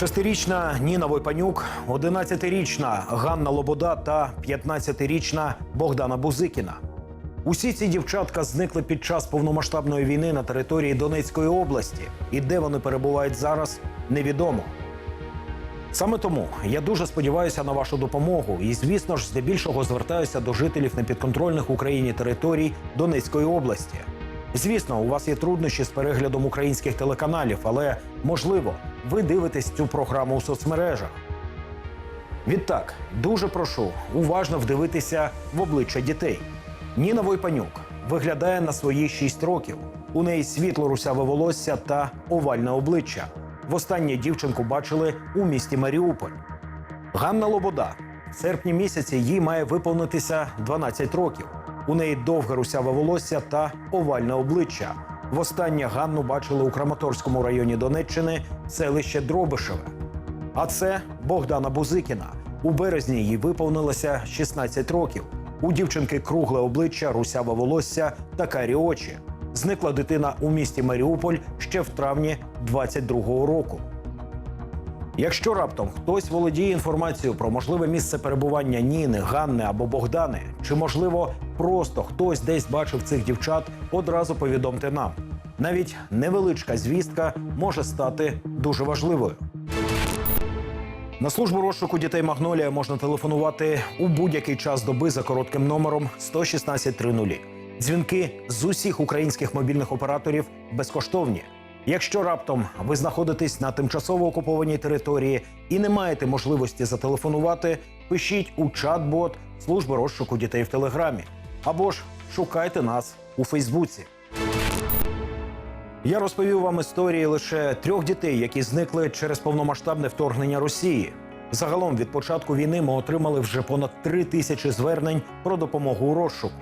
Шестирічна Ніна Войпанюк, 11-річна Ганна Лобода та 15-річна Богдана Бузикіна. Усі ці дівчатка зникли під час повномасштабної війни на території Донецької області, і де вони перебувають зараз, невідомо. Саме тому я дуже сподіваюся на вашу допомогу і, звісно ж, здебільшого звертаюся до жителів непідконтрольних Україні територій Донецької області. Звісно, у вас є труднощі з переглядом українських телеканалів, але можливо, ви дивитесь цю програму у соцмережах. Відтак, дуже прошу уважно вдивитися в обличчя дітей. Ніна Войпанюк виглядає на свої 6 років. У неї світло русяве волосся та овальне обличчя. Востаннє дівчинку бачили у місті Маріуполь. Ганна Лобода. В серпні місяці їй має виповнитися 12 років. У неї довге русяве волосся та овальне обличчя. Востаннє Ганну бачили у Краматорському районі Донеччини, селище Дробишеве. А це Богдана Бузикіна. У березні їй виповнилося 16 років. У дівчинки кругле обличчя, русяве волосся та карі очі. Зникла дитина у місті Маріуполь ще в травні 22-го року. Якщо раптом хтось володіє інформацією про можливе місце перебування Ніни, Ганни або Богдани, чи можливо просто хтось десь бачив цих дівчат, одразу повідомте нам. Навіть невеличка звістка може стати дуже важливою. На службу розшуку дітей Магнолія можна телефонувати у будь-який час доби за коротким номером 11630. Дзвінки з усіх українських мобільних операторів безкоштовні. Якщо раптом ви знаходитесь на тимчасово окупованій території і не маєте можливості зателефонувати, пишіть у чат-бот служби розшуку дітей в Телеграмі або ж шукайте нас у Фейсбуці. Я розповів вам історії лише трьох дітей, які зникли через повномасштабне вторгнення Росії. Загалом від початку війни ми отримали вже понад три тисячі звернень про допомогу у розшуку.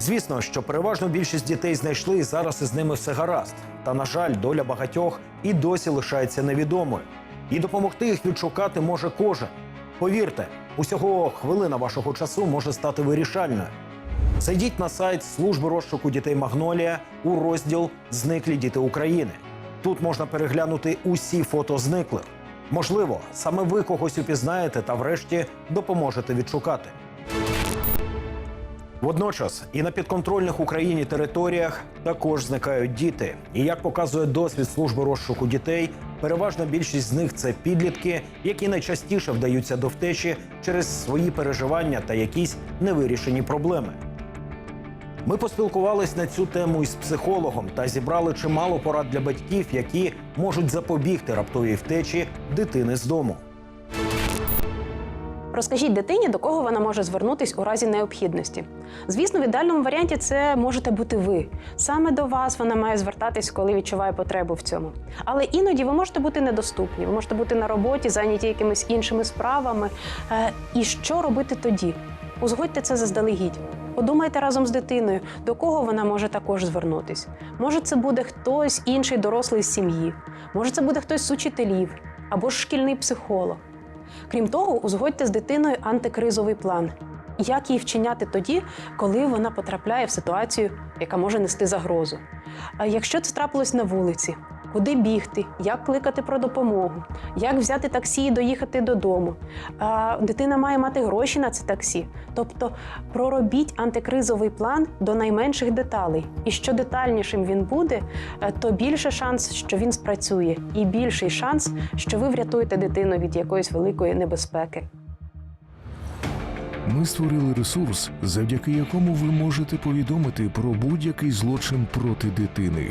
Звісно, що переважно більшість дітей знайшли і зараз із ними все гаразд. Та, на жаль, доля багатьох і досі лишається невідомою. І допомогти їх відшукати може кожен. Повірте, усього хвилина вашого часу може стати вирішальною. Зайдіть на сайт служби розшуку дітей Магнолія у розділ Зниклі діти України. Тут можна переглянути усі фото зниклих. Можливо, саме ви когось упізнаєте та врешті допоможете відшукати. Водночас і на підконтрольних Україні територіях також зникають діти. І як показує досвід служби розшуку дітей, переважна більшість з них це підлітки, які найчастіше вдаються до втечі через свої переживання та якісь невирішені проблеми. Ми поспілкувались на цю тему із психологом та зібрали чимало порад для батьків, які можуть запобігти раптовій втечі дитини з дому. Розкажіть дитині, до кого вона може звернутись у разі необхідності. Звісно, в ідеальному варіанті це можете бути ви. Саме до вас вона має звертатись, коли відчуває потребу в цьому. Але іноді ви можете бути недоступні, ви можете бути на роботі, зайняті якимись іншими справами. Е, І що робити тоді? Узгодьте це заздалегідь. Подумайте разом з дитиною, до кого вона може також звернутись. Може, це буде хтось інший дорослий з сім'ї, може, це буде хтось з учителів або ж шкільний психолог. Крім того, узгодьте з дитиною антикризовий план. Як її вчиняти тоді, коли вона потрапляє в ситуацію, яка може нести загрозу? А якщо це трапилось на вулиці, куди бігти, як кликати про допомогу, як взяти таксі і доїхати додому? Дитина має мати гроші на це таксі. Тобто проробіть антикризовий план до найменших деталей. І що детальнішим він буде, е, то більше шанс, що він спрацює, і більший шанс, що ви врятуєте дитину від якоїсь великої небезпеки. Ми створили ресурс, завдяки якому ви можете повідомити про будь-який злочин проти дитини.